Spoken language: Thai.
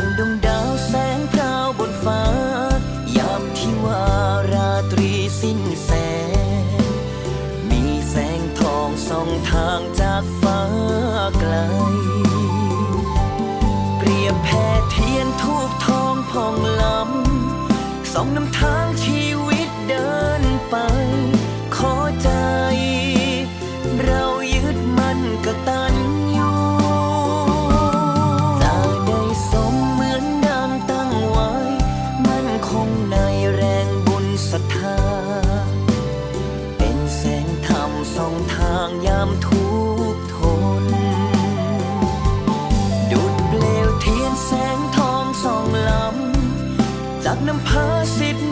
ดังดวงดาวแสงพราวบนฟ้า ยามที่ว่าราตรีสิ้นแสง มีแสงทองส่องทางจากฟ้าไกล เปรียบแผ่เทียนทูบทองพองล้ำส่องนำทางชี ศรัทธา เป็นแสงธรรมส่องทางยามทุกทน ดุดเปลวเทียนแสงทองส่องล้ำ จากน้ำพาสิทธิ์